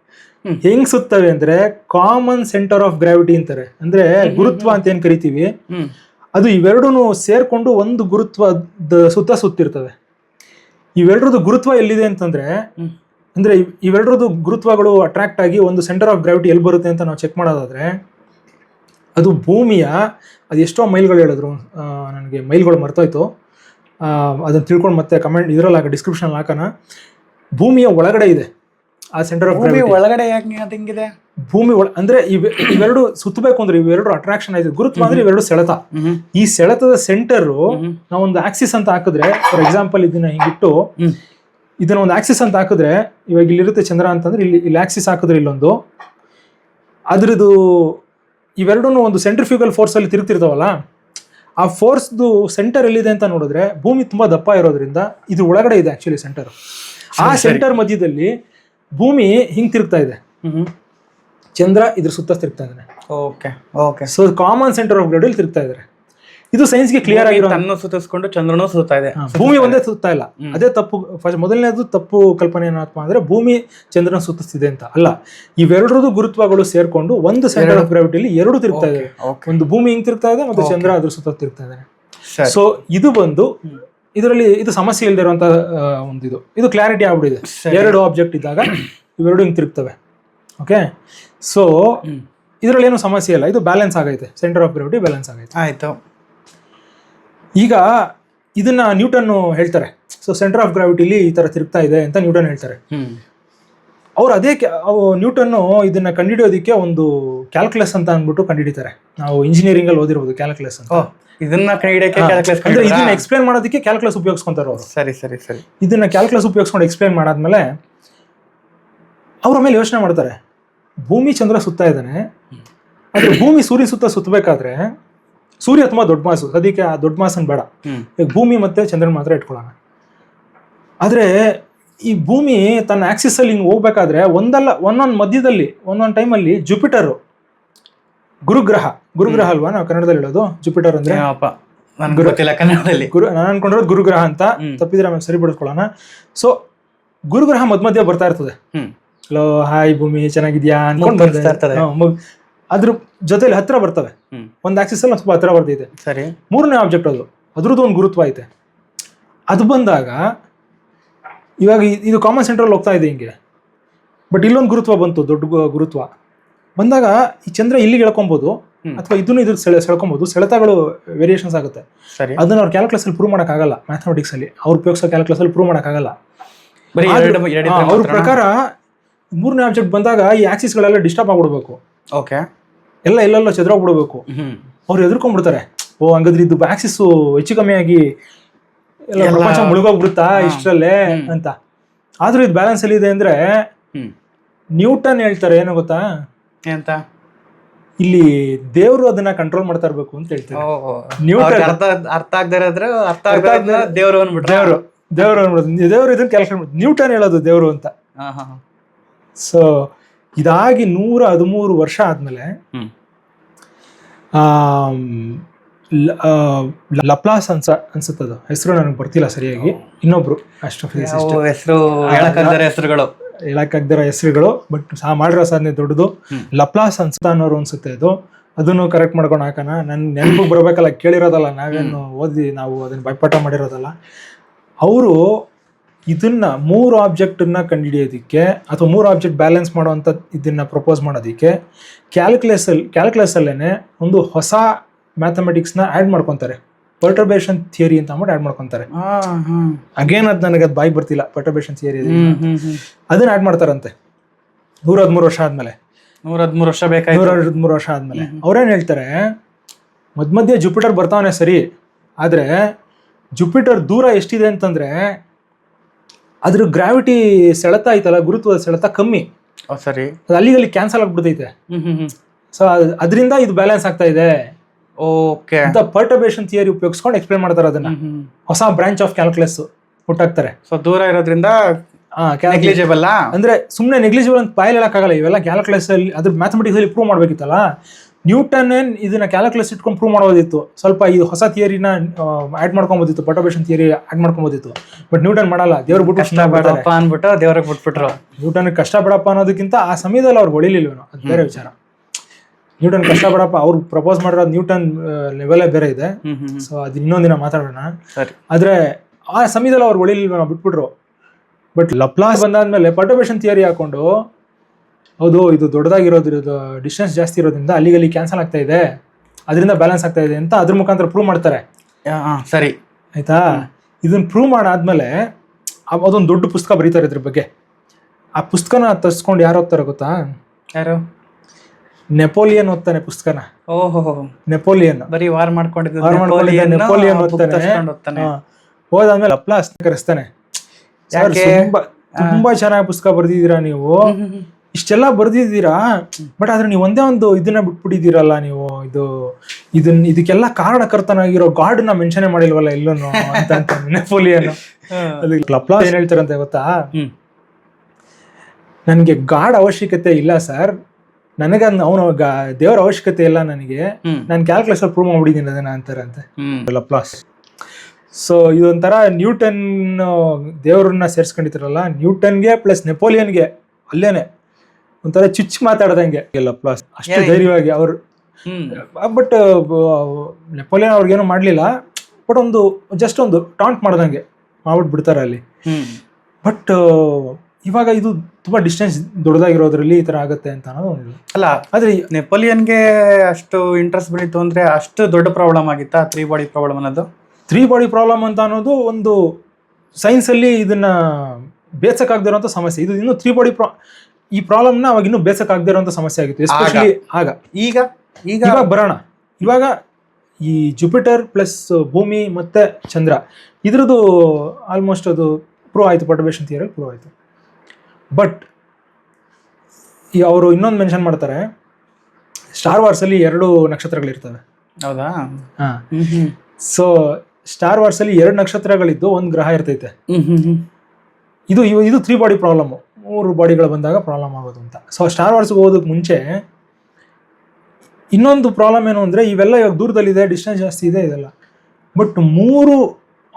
ಹೆಂಗ್ ಸುತ್ತವೆ ಅಂದ್ರೆ ಕಾಮನ್ ಸೆಂಟರ್ ಆಫ್ ಗ್ರಾವಿಟಿ ಅಂತಾರೆ. ಅಂದ್ರೆ ಗುರುತ್ವ ಅಂತ ಏನ್ ಕರಿತೀವಿ? ಅದು ಇವೆರಡೂ ಸೇರ್ಕೊಂಡು ಒಂದು ಗುರುತ್ವದ ಸುತ್ತ ಸುತ್ತಿರ್ತವೆ. ಇವೆರಡರದ್ದು ಗುರುತ್ವ ಎಲ್ಲಿದೆ ಅಂತಂದ್ರೆ ಅಂದ್ರೆ ಇವೆರಡರದು ಇವೆರಡರದ್ದು ಗುರುತ್ವಗಳು ಅಟ್ರಾಕ್ಟ್ ಆಗಿ ಒಂದು ಸೆಂಟರ್ ಆಫ್ ಗ್ರಾವಿಟಿ ಎಲ್ಲಿ ಬರುತ್ತೆ ಅಂತ ನಾವು ಚೆಕ್ ಮಾಡೋದಾದ್ರೆ ಅದು ಭೂಮಿಯ ಅದು ಎಷ್ಟೋ ಮೈಲ್ಗಳು ಹೇಳಿದ್ರು ನನಗೆ ಮೈಲ್ಗಳು ಮರ್ತೋಯ್ತು. ಅದನ್ನು ತಿಳ್ಕೊಂಡು ಮತ್ತೆ ಕಮೆಂಟ್ ಇದರಲ್ಲಿ ಹಾಕ ಡಿಸ್ಕ್ರಿಪ್ಷನ್ ಹಾಕೋಣ. ಭೂಮಿಯ ಒಳಗಡೆ ಇದೆ ಆ ಸೆಂಟರ್ ಆಫ್ ಭೂಮಿ ಒಳಗಡೆ ಯಾಕೆ ಅದು ಹಿಂಗಿದೆ? ಭೂಮಿ ಒಳ ಅಂದ್ರೆ ಇವೆ ಇವೆರಡು ಸುತ್ತಬೇಕು ಅಂದ್ರೆ ಇವೆರಡು ಅಟ್ರಾಕ್ಷನ್ ಆಯ್ತು. ಗುರುತ್ವ ಅಂದ್ರೆ ಇವೆರಡು ಸೆಳೆತ. ಈ ಸೆಳೆತದ ಸೆಂಟರ್ ನಾವು ನಾವೊಂದು ಆಕ್ಸಿಸ್ ಅಂತ ಹಾಕಿದ್ರೆ ಫಾರ್ ಎಕ್ಸಾಂಪಲ್ ಇದನ್ನ ಹಿಂಗಿಟ್ಟು. ಇದನ್ನ ಒಂದು ಆಕ್ಸಿಸ್ ಅಂತ ಹಾಕಿದ್ರೆ ಇವಾಗ ಇಲ್ಲಿರುತ್ತೆ ಚಂದ್ರ ಅಂತಂದ್ರೆ ಇಲ್ಲಿ ಇಲ್ಲಿ ಆಕ್ಸಿಸ್ ಹಾಕಿದ್ರೆ ಇಲ್ಲೊಂದು. ಅದ್ರದ್ದು ಇವೆರಡೂ ಒಂದು ಸೆಂಟ್ರಿಫ್ಯೂಗಲ್ ಫೋರ್ಸ್ ಅಲ್ಲಿ ತಿರುಗ್ತಿರ್ತಾವಲ್ಲ ಆ ಫೋರ್ಸ್ದು ಸೆಂಟರ್ ಎಲ್ಲಿದೆ ಅಂತ ನೋಡಿದ್ರೆ ಭೂಮಿ ತುಂಬಾ ದಪ್ಪ ಇರೋದ್ರಿಂದ ಇದು ಒಳಗಡೆ ಇದೆ ಆ್ಯಕ್ಚುಲಿ ಸೆಂಟರ್ ಆ. ಸೆಂಟರ್ ಮಧ್ಯದಲ್ಲಿ ಭೂಮಿ ಹಿಂಗೆ ತಿರುಗ್ತಾ ಇದೆ. ಚಂದ್ರ ಇದ್ರ ಸುತ್ತ ತಿರುಗ್ತಾ ಇದ್ದಾನೆ. Okay okay so common centre of gravity ತಿರುಗ್ತಾ ಇದ್ದಾರೆ ಇದು ಸೈನ್ಸ್ಗೆ ಕ್ಲಿಯರ್ ಆಗಿರೋ ತನ್ನ ಸುತ್ತಿಸ್ಕೊಂಡು ಚಂದ್ರನೂ ಸುತ್ತಾ ಇದೆ. ಭೂಮಿ ಒಂದೇ ಸುತ್ತಾ ಇಲ್ಲ. ಅದೇ ತಪ್ಪು ಫಸ್ಟ್ ಮೊದಲನೇದು ತಪ್ಪು ಕಲ್ಪನೆ ಏನಪ್ಪ ಅಂದ್ರೆ ಭೂಮಿ ಚಂದ್ರನ ಸುತ್ತಿಸ್ತಿದೆ ಅಂತ. ಅಲ್ಲ ಇವೆರಡರದು ಗುರುತ್ವಗಳು ಸೇರ್ಕೊಂಡು ಒಂದು ಸೆಂಟರ್ ಆಫ್ ಗ್ರಾವಿಟಿಲಿ ಎರಡು ತಿರುಗ್ತಾ ಇದೆ. ಒಂದು ಭೂಮಿ ಹಿಂಗ್ ತಿರುಗ್ತಾ ಇದೆ ಮತ್ತೆ ಚಂದ್ರ ಅದ್ರ ಸುತ್ತ ತಿರುಗ್ತಾ ಇದೆ ಸೊ ಇದು ಬಂದು ಇದರಲ್ಲಿ ಇದು ಸಮಸ್ಯೆ ಇಲ್ಲದೆ ಇರುವಂತ ಒಂದು ಇದು. ಇದು ಕ್ಲಾರಿಟಿ ಆಗ್ಬಿಟ್ಟಿದೆ. ಎರಡು ಆಬ್ಜೆಕ್ಟ್ ಇದ್ದಾಗ ಇವೆರಡು ಹಿಂಗ್ ತಿರುಗ್ತವೆ. Okay so. ಇದರಲ್ಲಿ ಏನು ಸಮಸ್ಯೆ ಇಲ್ಲ. ಇದು ಬ್ಯಾಲೆನ್ಸ್ ಆಗೈತೆ. ಸೆಂಟರ್ ಆಫ್ ಗ್ರಾವಿಟಿ ಬ್ಯಾಲೆನ್ಸ್ ಆಗೈತೆ. ಆಯ್ತು. ಈಗ ಇದನ್ನ ನ್ಯೂಟನ್ ಹೇಳ್ತಾರೆ. ಸೊ ಸೆಂಟರ್ ಆಫ್ ಗ್ರಾವಿಟಿಲಿ ಈ ತರ ತಿರುಗ್ತಾ ಇದೆ ಅಂತ ನ್ಯೂಟನ್ ಹೇಳ್ತಾರೆ. ಅವ್ರು ಅದೇ ನ್ಯೂಟನ್ ಇದನ್ನ ಕಂಡುಹಿಡಿಯೋದಕ್ಕೆ ಒಂದು ಕ್ಯಾಲ್ಕುಲಸ್ ಅಂತ ಅಂದ್ಬಿಟ್ಟು ಕಂಡುಹಿಡಿತಾರೆ. ನಾವು ಇಂಜಿನಿಯರಿಂಗ್ ಅಲ್ಲಿ ಓದಿರ್ಬೋದು ಕ್ಯಾಲ್ಕುಲಸ್ ಅಂತ. ಇದನ್ನ ಇದನ್ನ? ಎಕ್ಸ್ಪ್ಲೇನ್ ಮಾಡೋದಕ್ಕೆ ಕ್ಯಾಲ್ಕುಲಸ್ ಉಪಯೋಗಿಸ್ಕೊಂತಾರೆ ಅವರು. ಸರಿ ಸರಿ ಸರಿ. ಇದನ್ನ ಕ್ಯಾಲ್ಕುಲಸ್ ಉಪಯೋಗಿಸ್ಕೊಂಡು ಎಕ್ಸ್ಪ್ಲೇನ್ ಮಾಡಾದ್ಮೇಲೆ ಅವರ ಮೇಲೆ ಯೋಚನೆ ಮಾಡ್ತಾರೆ. ಭೂಮಿ ಚಂದ್ರ ಸುತ್ತ ಇದ್ದಾನೆ. ಆದ್ರೆ ಭೂಮಿ ಸೂರ್ಯ ಸುತ್ತ ಸುತ್ತಬೇಕಾದ್ರೆ ಸೂರ್ಯ ತುಂಬಾ ದೊಡ್ಡ ಮಾಸು ಅದಕ್ಕೆ ಆ ದೊಡ್ಡ ಮಾಸನ್ ಬೇಡ. ಈಗ ಭೂಮಿ ಮತ್ತೆ ಚಂದ್ರನ್ ಮಾತ್ರ ಇಟ್ಕೊಳ್ಳೋಣ. ಆದ್ರೆ ಈ ಭೂಮಿ ತನ್ನ ಆಕ್ಸಿಸ್ ಅಲ್ಲಿ ಹಿಂಗ್ ಹೋಗ್ಬೇಕಾದ್ರೆ ಒಂದಲ್ಲ ಒಂದೊಂದು ಮಧ್ಯದಲ್ಲಿ ಒಂದೊಂದು ಟೈಮಲ್ಲಿ ಜುಪಿಟರ್ ಗುರುಗ್ರಹ ಗುರುಗ್ರಹ ಅಲ್ವಾ ನಾವು ಕನ್ನಡದಲ್ಲಿ ಹೇಳೋದು? ಜುಪಿಟರ್ ಅಂದ್ರೆ? ಗೊತ್ತಿಲ್ಲ ಕನ್ನಡದಲ್ಲಿ. ಗುರು ನಾನು ಅನ್ಕೊಂಡಿರೋದು ಗುರುಗ್ರಹ ಅಂತ. ತಪ್ಪಿದ್ರೆ ಆಮೇಲೆ ಸರಿಪಡಿಸ್ಕೊಳ್ಳೋಣ. ಸೊ ಗುರುಗ್ರಹ ಮಧ್ಯ ಮಧ್ಯ ಬರ್ತಾ ಇರ್ತದೆ. ಹಲೋ ಹಾಯ್ ಭೂಮಿ ಚೆನ್ನಾಗಿದ್ಯಾ? ಅನ್ಕೊಂಡು ಬರ್ತಾ ಇರ್ತದೆ. ಅದ್ರ ಜೊತೆಲಿ ಹತ್ರ ಬರ್ತವೆ. ಒಂದು ಆಕ್ಸಿಸ್ ಅಲ್ಲಿ ಸ್ವಲ್ಪ ಹತ್ರ ಬರ್ತೈತೆ ಸರಿ. ಮೂರನೇ ಆಬ್ಜೆಕ್ಟ್ ಅದು. ಅದ್ರದ್ದು ಒಂದು ಗುರುತ್ವ ಐತೆ. ಅದು ಬಂದಾಗ ಇವಾಗ ಇದು ಕಾಮನ್ ಸೆಂಟ್ರಲ್ಲಿ ಹೋಗ್ತಾ ಇದೆ ಹಿಂಗೆ. ಬಟ್ ಇಲ್ಲೊಂದು ಗುರುತ್ವ ಬಂತು ದೊಡ್ಡ ಗುರುತ್ವ. ಬಂದಾಗ ಈ ಚಂದ್ರ ಇಲ್ಲಿಗೆ ಎಳ್ಕೊಬೋದು ಹ್ಮ್. ಅಥವಾ ಇದನ್ನು ಇದ್ರ ಸೆಳೆ ಸೆಳ್ಕೊಬೋದು ಸೆಳೆತಗಳು ವೇರಿಯೇಷನ್ಸ್ ಆಗುತ್ತೆ. ಸರಿ. ಅದನ್ನ ಅವ್ರು ಕ್ಯಾಲ್ಕುಲಸ್ ಅಲ್ಲಿ ಪ್ರೂವ್ ಮಾಡೋಕ್ಕಾಗಲ್ಲ ಮ್ಯಾಥಮೆಟಿಕ್ಸ್ ಅಲ್ಲಿ. ಅವ್ರು ಉಪಯೋಗಿಸೋ ಕ್ಯಾಲ್ಕುಲಸ್ ಅಲ್ಲಿ ಪ್ರೂವ್ ಮಾಡೋಕ್ಕಾಗಲ್ಲ. ಆಗಲ್ಲ ಅವ್ರ ಪ್ರಕಾರ ಮೂರನೇ ಆಬ್ಜೆಕ್ಟ್ ಬಂದಾಗ ಈ ಆಕ್ಸಿಸ್ಗಳೆಲ್ಲ ಡಿಸ್ಟರ್ಬ್ ಆಗ್ಬಿಡ್ಬೇಕು. ಓಕೆ ಎಲ್ಲ ಎಲ್ಲೆಲ್ಲ ಚೆದ್ರೋಗ್ಬಿಡ್ಬೇಕು. ಬಿಡ್ಬೇಕು ಅವ್ರು ಎದುರ್ಕೊಂಡ್ಬಿಡ್ತಾರೆ. ಓ ಹಂಗಾದ್ರೆ ಇದು ಬ್ಯಾಕ್ಸಿಸ್ ಹೆಚ್ಚು ಕಮ್ಮಿ ಆಗಿ ಎಲ್ಲ ಪ್ರಪಂಚ ಮುಳುಗೋಗ್ಬಿಡುತ್ತಾ ಇಷ್ಟರಲ್ಲೇ ಅಂತ. ಆದ್ರೂ ಇದು ಬ್ಯಾಲೆನ್ಸ್ ಅಲ್ಲಿ ಇದೆ ಅಂದ್ರೆ ನ್ಯೂಟನ್ ಹೇಳ್ತಾರೆ ಏನೋ ಗೊತ್ತಾ? ಎಂತ? ಇಲ್ಲಿ ದೇವ್ರು ಅದನ್ನ ಕಂಟ್ರೋಲ್ ಮಾಡ್ತಾ ಇರ್ಬೇಕು ಅಂತ ಹೇಳ್ತಾರೆ. ನ್ಯೂಟನ್. ಅರ್ಥ ಆಗದೇ ಇದ್ರೆ ಅರ್ಥ ಆಗದೆ ದೇವ್ರು ಅಂದ್ಬಿಟ್ರೆ ದೇವ್ರು ದೇವ್ರು ದೇವ್ರು ಇದನ್ನ ಕ್ಯಾಲ್ಕುಲೇಟ್ ನ್ಯೂಟನ್ ಹೇಳೋದು ದೇವ್ರು ಅಂತ. ಸೊ ಇದಾಗಿ ನೂರ ಹದಿಮೂರು ವರ್ಷ ಆದ್ಮೇಲೆ ಲಪ್ಲಾಸ್ ಅನ್ಸ ಅನ್ಸುತ್ತದು ಹೆಸರು ನನಗೆ ಬರ್ತಿಲ್ಲ ಸರಿಯಾಗಿ. ಇನ್ನೊಬ್ರು ಅಷ್ಟು ಹೆಸರು ಹೇಳಕ್ಕಾಗದ ಹೆಸರುಗಳು. ಹೇಳಕ್ಕಾಗ್ದಿರೋ ಹೆಸರುಗಳು ಬಟ್ ಸಹ ಮಾಡಿರೋ ಸಾಧನೆ ದೊಡ್ಡದು. ಲಪ್ಲಾಸ್ ಅನ್ಸುತ್ತ ಅನ್ನೋರು ಅನ್ಸುತ್ತೆ ಇದು ಅದನ್ನು ಕರೆಕ್ಟ್ ಮಾಡ್ಕೊಂಡು ಹಾಕೋಣ. ನನ್ನ ನೆನಪಿಗೆ ಬರಬೇಕಲ್ಲ ಕೇಳಿರೋದಲ್ಲ ನಾವೇನು ಓದಿ ನಾವು ಅದನ್ನ ಬೈಪಾಠ ಮಾಡಿರೋದಲ್ಲ. ಅವರು ಇದನ್ನ ಮೂರು ಆಬ್ಜೆಕ್ಟನ್ನ ಕಂಡುಹಿಡಿಯೋದಕ್ಕೆ ಅಥವಾ ಮೂರು ಆಬ್ಜೆಕ್ಟ್ ಬ್ಯಾಲೆನ್ಸ್ ಮಾಡುವಂಥ ಇದನ್ನ ಪ್ರಪೋಸ್ ಮಾಡೋದಕ್ಕೆ ಕ್ಯಾಲ್ಕುಲೇಸ್ ಅಲ್ಲಿ ಕ್ಯಾಲ್ಕುಲೇಸ್ ಅಲ್ಲೇನೆ ಒಂದು ಹೊಸ ಮ್ಯಾಥಮೆಟಿಕ್ಸ್ನ ಆ್ಯಡ್ ಮಾಡ್ಕೊತಾರೆ. ಪರ್ಟರ್ಬೇಷನ್ ಥಿಯರಿ ಅಂತ ಅಂದ್ಬಿಟ್ಟು ಆ್ಯಡ್ ಮಾಡ್ಕೊತಾರೆ. ಅಗೇನ್ ಅದು ನನಗೆ ಅದು ಬಾಯ್ ಬರ್ತಿಲ್ಲ ಪರ್ಟರ್ಬೇಷನ್ ಥಿಯರಿ ಅದನ್ನ ಆ್ಯಡ್ ಮಾಡ್ತಾರಂತೆ. ನೂರ ಹದಿಮೂರು ವರ್ಷ ಆದ್ಮೇಲೆ. ನೂರ ಹದಿಮೂರು ವರ್ಷ ಬೇಕಾಯ್ತು. ನೂರ ಹದಿಮೂರು ವರ್ಷ ಆದ್ಮೇಲೆ. ಅವ್ರೇನು ಹೇಳ್ತಾರೆ ಮಧ್ಯ ಮಧ್ಯೆ ಜುಪಿಟರ್ ಬರ್ತಾವನೆ ಸರಿ ಆದ್ರೆ ಜುಪಿಟರ್ ದೂರ ಎಷ್ಟಿದೆ ಅಂತಂದ್ರೆ ಅದ್ರ ಗ್ರಾವಿಟಿ ಸೆಳೆತ ಐತಲ್ಲ ಗುರುತ್ವದ ಸೆಳೆತ ಕಮ್ಮಿ. ಸರಿ. ಅದು ಅಲ್ಲಿಗೆ ಅಲ್ಲಿ ಕ್ಯಾನ್ಸಲ್ ಆಗ್ಬಿಡ್ತೈತೆ ಸೊ ಅದರಿಂದ ಇದು ಬ್ಯಾಲೆನ್ಸ್ ಆಗ್ತಾ ಇದೆ. ಓಕೆ. ಅಂತ ಪರ್ಟರ್ಬೇಷನ್ ಥಿಯರಿ ಉಪಯೋಗಿಸ್ಕೊಂಡು ಎಕ್ಸ್ಪ್ಲೇನ್ ಮಾಡ್ತಾರೆ ಅದನ್ನ. ಹೊಸ ಬ್ರಾಂಚ್ ಆಫ್ ಕ್ಯಾಲ್ಕುಲಸ್ ಹುಟ್ಟಾಕ್ತಾರೆ. ಸೊ ದೂರ ಇರೋದ್ರಿಂದ ನೆಗ್ಲಿಜಿಬಲ್ ಅಂದ್ರೆ ಸುಮ್ಮನೆ ನೆಗ್ಲಿಜಿಬಲ್ ಅಂತ ಬಾಯಲ್ಲಿ ಹೇಳಕ್ಕಾಗಲ್ಲ ಇವೆಲ್ಲ ಕ್ಯಾಲ್ಕುಲಸ್ ಅಲ್ಲಿ ಅದ್ರ ಮ್ಯಾಥಮೆಟಿಕ್ಸ್ ಅಲ್ಲಿ ಪ್ರೂವ್ ಮಾಡ್ಬೇಕಿತ್ತಲ್ಲ? ನ್ಯೂಟನ್ ಏನ್ ಇದನ್ನ ಕ್ಯಾಲ್ಕುಲಸ್ ಇಟ್ಕೊಂಡು ಪ್ರೂವ್ ಮಾಡೋದಿತ್ತು ಸ್ವಲ್ಪ ಇದು ಹೊಸ ಥಿಯರಿನ ಆಡ್ ಮಾಡ್ಕೊಬೋದಿತ್ತು. ಪಟೋಬೇಷನ್ ಥಿಯರಿ ಆಡ್ ಮಾಡ್ಕೊಬೋದಿತ್ತು. ಬಟ್ ನ್ಯೂಟನ್ ಮಾಡಲ್ಲ. ದೇವ್ರ ಬಿಟ್ಟು ಕಷ್ಟ ಬೇಡಪ್ಪ ಅನ್ಬಿಟ್ಟು ದೇವ್ರಿಗೆ ಬಿಟ್ಬಿಟ್ರು. ನ್ಯೂಟನ್ ಕಷ್ಟ ಬಿಡಪ್ಪ ಅನ್ನೋದಕ್ಕಿಂತ ಆ ಸಮಯದಲ್ಲಿ ಅವ್ರು ಹೊಳಿಲಿಲ್ವೇನೋ? ಅದು ಬೇರೆ ವಿಚಾರ. ನ್ಯೂಟನ್ ಕಷ್ಟ ಬಿಡಪ್ಪ ಅವ್ರು ಪ್ರಪೋಸ್ ಮಾಡಿರೋ ನ್ಯೂಟನ್ ಲೆವೆಲೇ ಬೇರೆ ಇದೆ. ಸೊ ಅದು ಇನ್ನೊಂದಿನ ಮಾತಾಡೋಣ. ಆದ್ರೆ ಆ ಸಮಯದಲ್ಲಿ ಅವ್ರು ಹೊಳಿಲಿಲ್ವೇನೋ ಬಿಟ್ಬಿಟ್ರು. ಬಟ್ ಲಪ್ಲಾಸ್ ಬಂದಾದ್ಮೇಲೆ ಪಟೋಬೇಷನ್ ಥಿಯರಿ ಹಾಕೊಂಡು ಹೌದು ಇದು ದೊಡ್ಡದಾಗಿರೋದ್ರದ್ದು ಡಿಸ್ಟೆನ್ಸ್ ಜಾಸ್ತಿ ಇರೋದ್ರಿಂದ ಅಲ್ಲಿಗೆ ಅಲ್ಲಿ ಕ್ಯಾನ್ಸಲ್ ಆಗ್ತಾ ಇದೆ. ಅದರಿಂದ ಬ್ಯಾಲೆನ್ಸ್ ಆಗ್ತಾ ಇದೆ ಅಂತ ಅದ್ರ ಮುಖಾಂತರ ಪ್ರೂವ್ ಮಾಡ್ತಾರೆ. ಆ, ಸರಿ. ಆಯ್ತಾ? ಇದನ್ನ ಪ್ರೂವ್ ಮಾಡಾದ್ಮೇಲೆ ಅದೊಂದು ದೊಡ್ಡ ಪುಸ್ತಕ ಬರೀತಾರೆ ಇದ್ರ ಬಗ್ಗೆ. ಆ ಪುಸ್ತಕನ ತರಿಸ್ಕೊಂಡು ಯಾರು ಓದ್ತಾರೆ ಗೊತ್ತಾ? ಯಾರು? ನೆಪೋಲಿಯನ್ ಓದ್ತಾನೆ ಪುಸ್ತಕನ. ಓಹೋ. ನೆಪೋಲಿಯನ್ ಬರೀ ವಾರ್ ಮಾಡ್ಕೊಂಡಿದ್ದ ವಾರ್ ಮಾಡ್ಕೊಂಡಿದ್ದ ನೆಪೋಲಿಯನ್ ಓದ್ತಾನೆ. ಹೋದಾದ್ಮೇಲೆ ಕರೆಸ್ತಾನೆ? ತುಂಬಾ ತುಂಬಾ ಚೆನ್ನಾಗಿ ಪುಸ್ತಕ ಬರ್ದಿದ್ದೀರಾ ನೀವು. ಇಷ್ಟೆಲ್ಲ ಬರ್ದಿದ್ದೀರಾ? ಬಟ್ ಆದ್ರೆ ನೀವು ಒಂದೇ ಒಂದು ಇದನ್ನ ಬಿಟ್ಬಿಟ್ಟಿದ್ದೀರಲ್ಲ ನೀವು ಇದು ಇದನ್ ಇದಕ್ಕೆಲ್ಲ ಕಾರಣಕರ್ತನಾಗಿರೋ ಗಾಡ್ನ ಮೆನ್ಷನ್ ಮಾಡಿಲ್ವಲ್ಲ ಎಲ್ಲೂ ಅಂತ ನೆಪೋಲಿಯನ್ ಲಪ್ಲಾಸ್ ಏನ್ ಹೇಳ್ತಾರಂತೆ ಗೊತ್ತಾ. ನನಗೆ ಗಾಡ್ ಅವಶ್ಯಕತೆ ಇಲ್ಲ ಸರ್ ನನಗೆ ಅವನು ದೇವರ ಅವಶ್ಯಕತೆ ಇಲ್ಲ ನನಗೆ. ನಾನು ಕ್ಯಾಲ್ಕುಲೇಸ್ ಪ್ರೂವ್ ಮಾಡ್ಬಿಟ್ಟಿದ್ದೀನಿ ಅದನ್ನ ಅಂತಾರಂತೆ. ಲಪ್ಲಾಸ್ ಸೊ ಇದೊಂಥರ ನ್ಯೂಟನ್ ದೇವ್ರನ್ನ ನ್ಯೂಟನ್ ನ್ಯೂಟನ್ಗೆ ಪ್ಲಸ್ ನೆಪೋಲಿಯನ್ಗೆ ಅಲ್ಲೇನೆ. ಒಂಥರ ಚಿಚ್ ಮಾತಾಡ್ದಂಗೆ. ಇಲ್ಲ ಅಷ್ಟು ಅಷ್ಟೇ ಧೈರ್ಯವಾಗಿ ಅವ್ರು ಬಟ್ ನೆಪೋಲಿಯನ್ ಅವ್ರಿಗೇನು ಮಾಡಲಿಲ್ಲ ಬಟ್ ಒಂದು ಜಸ್ಟ್ ಒಂದು ಟಾಂಟ್ ಮಾಡ್ದಂಗೆ ಮಾಡ್ಬಿಟ್ಟು ಬಿಡ್ತಾರೆ ಅಲ್ಲಿ. ಬಟ್ ಇವಾಗ ಇದು ತುಂಬಾ ಡಿಸ್ಟೆನ್ಸ್ ದೊಡ್ಡದಾಗಿರೋದ್ರಲ್ಲಿ ಈ ತರ ಆಗುತ್ತೆ ಅಂತ ಅನ್ನೋದು ಒಂದು ಅಲ್ಲ ಆದ್ರೆ ನೆಪೋಲಿಯನ್ಗೆ ಅಷ್ಟು ಇಂಟ್ರೆಸ್ಟ್ ಬೆಳೀತು ಅಂದ್ರೆ ಅಷ್ಟು ದೊಡ್ಡ ಪ್ರಾಬ್ಲಮ್ ಆಗಿತ್ತಾ ತ್ರೀ ಬಾಡಿ ಪ್ರಾಬ್ಲಮ್ ಅನ್ನೋದು? ತ್ರೀ ಬಾಡಿ ಪ್ರಾಬ್ಲಮ್ ಅಂತ ಅನ್ನೋದು ಒಂದು ಸೈನ್ಸ್ ಅಲ್ಲಿ ಇದನ್ನ ಬೇಸಕ್ಕಾಗದೇ ಇರುವಂತ ಸಮಸ್ಯೆ. ಇದು ಇನ್ನು ತ್ರೀ ಬಾಡಿ ಪ್ರಾ ಈ ಪ್ರಾಬ್ಲಮ್ನ ಅವಾಗ ಇನ್ನೂ ಬೇಸಕ್ಕಾಗದೇ ಇರುವಂತ ಸಮಸ್ಯೆ ಆಗಿತ್ತು. ಎಸ್ಪೆಷಲಿ ಆಗ. ಈಗ ಈಗ ಇವಾಗ ಬರೋಣ. ಇವಾಗ ಈ ಜುಪಿಟರ್ ಪ್ಲಸ್ ಭೂಮಿ ಮತ್ತೆ ಚಂದ್ರ ಇದ್ರದ್ದು ಆಲ್ಮೋಸ್ಟ್ ಅದು ಪ್ರೂವ್ ಆಯ್ತು ಪರ್ಟಬೇಷನ್ ಥಿಯರಿ ಪ್ರೂವ್ ಆಯ್ತು. ಬಟ್ ಈ ಅವರು ಇನ್ನೊಂದು ಮೆನ್ಷನ್ ಮಾಡ್ತಾರೆ ಸ್ಟಾರ್ ವಾರ್ಸ್ ಅಲ್ಲಿ ಎರಡು ನಕ್ಷತ್ರಗಳಿರ್ತವೆ. ಹೌದಾ? ಹಾ. ಸೊ ಸ್ಟಾರ್ ವಾರ್ಸ್ ಅಲ್ಲಿ ಎರಡು ನಕ್ಷತ್ರಗಳಿದ್ದು ಒಂದು ಗ್ರಹ ಇರ್ತೈತೆ. ಇದು ಇದು ತ್ರೀ ಬಾಡಿ ಪ್ರಾಬ್ಲಮ್ ಮೂರು ಬಾಡಿಗಳು ಬಂದಾಗ ಪ್ರಾಬ್ಲಮ್ ಆಗೋದು ಅಂತ. ಸೊ ಸ್ಟಾರ್ ವಾರ್ಸ್ ಹೋಗೋದಕ್ಕೆ ಮುಂಚೆ ಇನ್ನೊಂದು ಪ್ರಾಬ್ಲಮ್ ಏನು ಅಂದರೆ ಇವೆಲ್ಲ ಇವಾಗ ದೂರದಲ್ಲಿದೆ ಡಿಸ್ಟೆನ್ಸ್ ಜಾಸ್ತಿ ಇದೆ ಇದೆಲ್ಲ. ಬಟ್ ಮೂರು